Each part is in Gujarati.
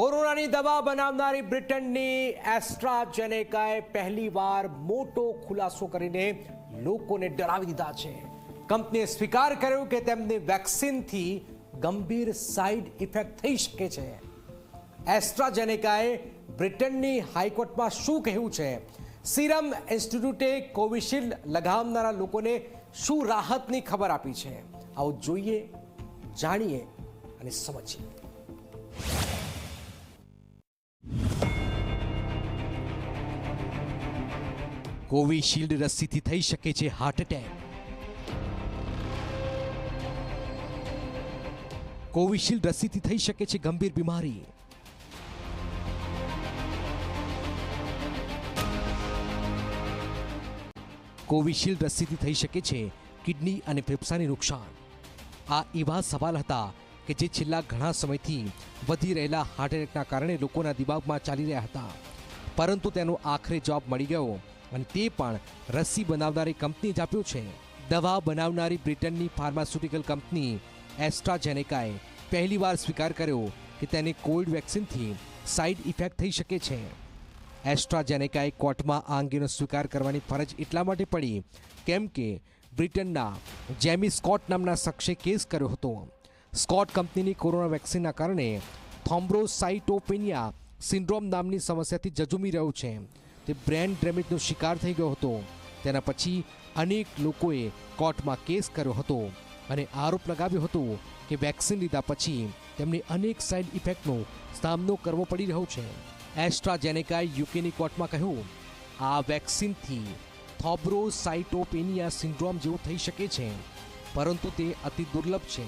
કોરોનાની દવા બનાવનારી બ્રિટનની એસ્ટ્રાજેનેકાએ પહેલીવાર મોટો ખુલાસો કરીને લોકોને ડરાવી દીધા છે. કંપનીએ સ્વીકાર કર્યો કે તેમની વેક્સિનથી ગંભીર સાઇડ ઇફેક્ટ થઈ શકે છે. એસ્ટ્રાજેનેકાએ બ્રિટનની હાઈકોર્ટમાં શું કહ્યું છે? સિરમ ઇન્સ્ટિટ્યૂટે કોવિશિલ્ડ લગાવનારા લોકોને શું રાહતની ખબર આપી છે? આવું જોઈએ, જાણીએ અને સમજીએ. કોવિશિલ્ડ રસીથી થઈ શકે છે હાર્ટ એટેક કોવિશિલ્ડ રસીથી થઈ શકે છે ગંભીર બીમારી. કોવિશિલ્ડ રસીથી થઈ શકે છે કિડની અને ફેફસાને નુકસાન. આ એવા સવાલ હતા કે જે છેલ્લા ઘણા સમયથી વધી રહેલા હાર્ટ એટેકના કારણે લોકોના દિમાગમાં ચાલી રહ્યા હતા. પરંતુ તેનો આખરે જવાબ મળી ગયો અને તે પણ રસી બનાવનારી કંપની જ આપ્યું છે. દવા બનાવનારી બ્રિટનની ફાર્માસ્યુટિકલ કંપની એસ્ટ્રાજેનેકાએ પહેલીવાર સ્વીકાર કર્યો કે તેને કોવિડ વેક્સિનથી સાઇડ ઇફેક્ટ થઈ શકે છે. એસ્ટ્રાજેનેકાએ કોર્ટમાં આ અંગેનો સ્વીકાર કરવાની ફરજ એટલા માટે પડી કેમ કે બ્રિટનના જેમી સ્કોટ નામના શખ્સે કેસ કર્યો હતો. સ્કોટ કંપનીની કોરોના વેક્સિનના કારણે થોમ્બ્રોસાઇટોપેનિયા સિન્ડ્રોમ નામની સમસ્યાથી જજુમી રહ્યો છે. તે બ્રેન ડેમેજનો શિકાર થઈ ગયો હતો. તેના પછી અનેક લોકોએ કોર્ટમાં કેસ કર્યો હતો અને આરોપ લગાવ્યો હતો કે વેક્સિન લીધા પછી તેમને અનેક સાઇડ ઇફેક્ટનો સામનો કરવો પડી રહ્યો છે. એસ્ટ્રાજેનેકાએ યુકેની કોર્ટમાં કહ્યું, આ વેક્સિનથી થોબ્રોસાઇટોપેનિયા સિન્ડ્રોમ જેવું થઈ શકે છે, પરંતુ તે અતિ દુર્લભ છે.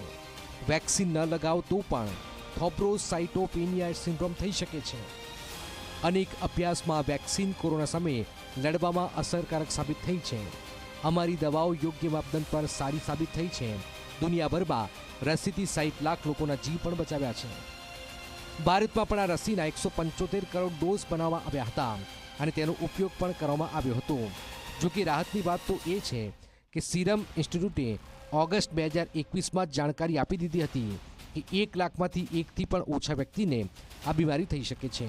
વેક્સિન ન લગાવો તો પણ થોબ્રોસાઇટોપેનિયા સિન્ડ્રોમ થઈ શકે છે. અનેક અભ્યાસમાં વેક્સિન કોરોના સામે લડવામાં અસરકારક સાબિત થઈ છે. અમારી દવાઓ યોગ્ય માપદંડ પર સારી સાબિત થઈ છે. દુનિયાભરમાં રસીથી સાઠ લાખ લોકોના જીવ પણ બચાવ્યા છે. ભારતમાં પણ આ રસીના એકસો પંચોતેર કરોડ ડોઝ બનાવવામાં આવ્યા હતા અને તેનો ઉપયોગ પણ કરવામાં આવ્યો હતો. જો કે રાહતની વાત તો એ છે કે સિરમ ઇન્સ્ટિટ્યૂટે ઓગસ્ટ બે હજાર એકવીસમાં જ જાણકારી આપી દીધી હતી કે એક લાખમાંથી એકથી પણ ઓછા વ્યક્તિને આ બીમારી થઈ શકે છે.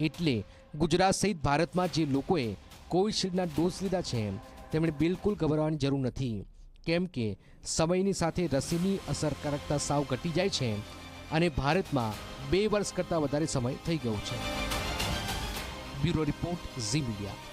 એટલે ગુજરાત સહિત ભારતમાં જે લોકોએ કોવિશિલ્ડના ડોઝ લીધા છે, તેમણે બિલકુલ ગભરાવાની જરૂર નથી. કેમ કે સમયની સાથે રસીની અસરકારકતા સાવ ઘટી જાય છે અને ભારતમાં બે વર્ષ કરતાં વધારે સમય થઈ ગયો છે. Bureau report Zee media.